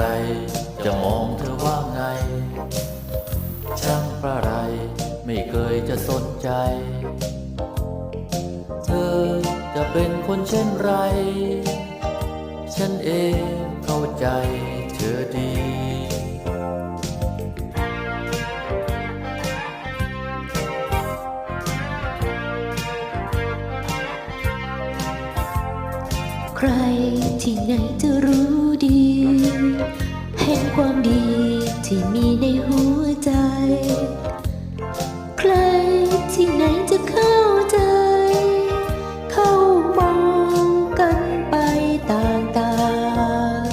ร จะมองเธอว่าไง ช่างประไรไม่เคยจะสนใจ เธอจะเป็นคนเช่นไร ฉันเองเข้าใจเธอดี ใครที่ไหนจะรู้ดี เห็นความดีที่มีในหัวใจ ใครที่ไหนจะเข้าใจ เข้ามองกันไปต่าง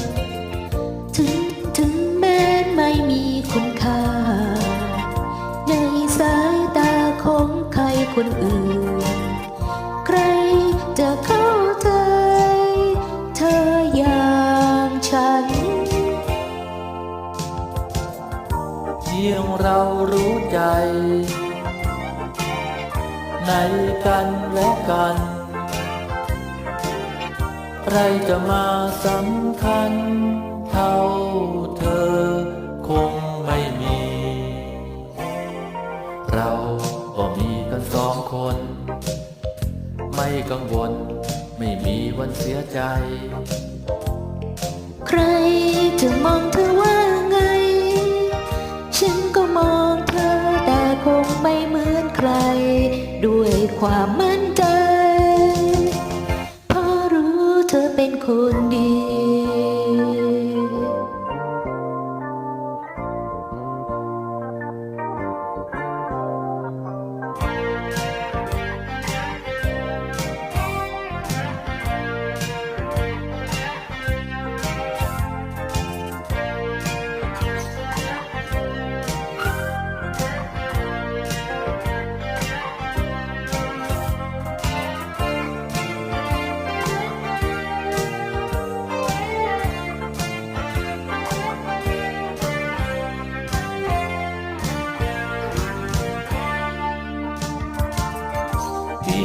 ๆ ถึงถึงแม้ไม่มีคุณค่า ในสายตาของใครคนอื่น พียงเรารู้ใจ ในกันและกัน ใครจะมาสำคัญเท่าเธอคงไม่มี เราก็มีกันสองคน ไม่กังวลไม่มีวันเสียใจ ใครจะมองเธอ ด้วยความมั่นใจเพราะรู้เธอเป็นคน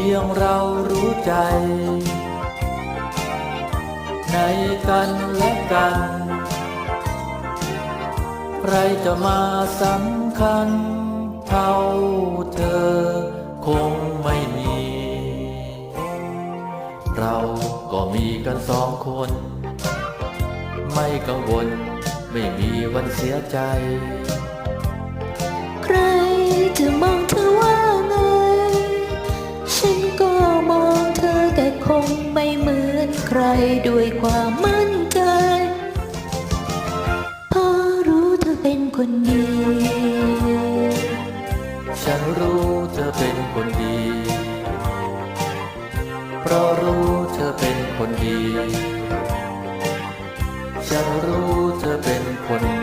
พียงเรารู้ใจ ในกันและกัน ใครจะมาสำคัญ เท่าเธอคงไม่มี เราก็มีกันสองคน ไม่กังวลไม่มีวันเสียใจ ใครจะมอ ไม่เหมือนใครด้วยความมั่นใจเพราะรู้เธอเป็นคนดี ฉันรู้เธอเป็นคนดี เพราะรู้เธอเป็นคนดี ฉันรู้เธอเป็นคนดี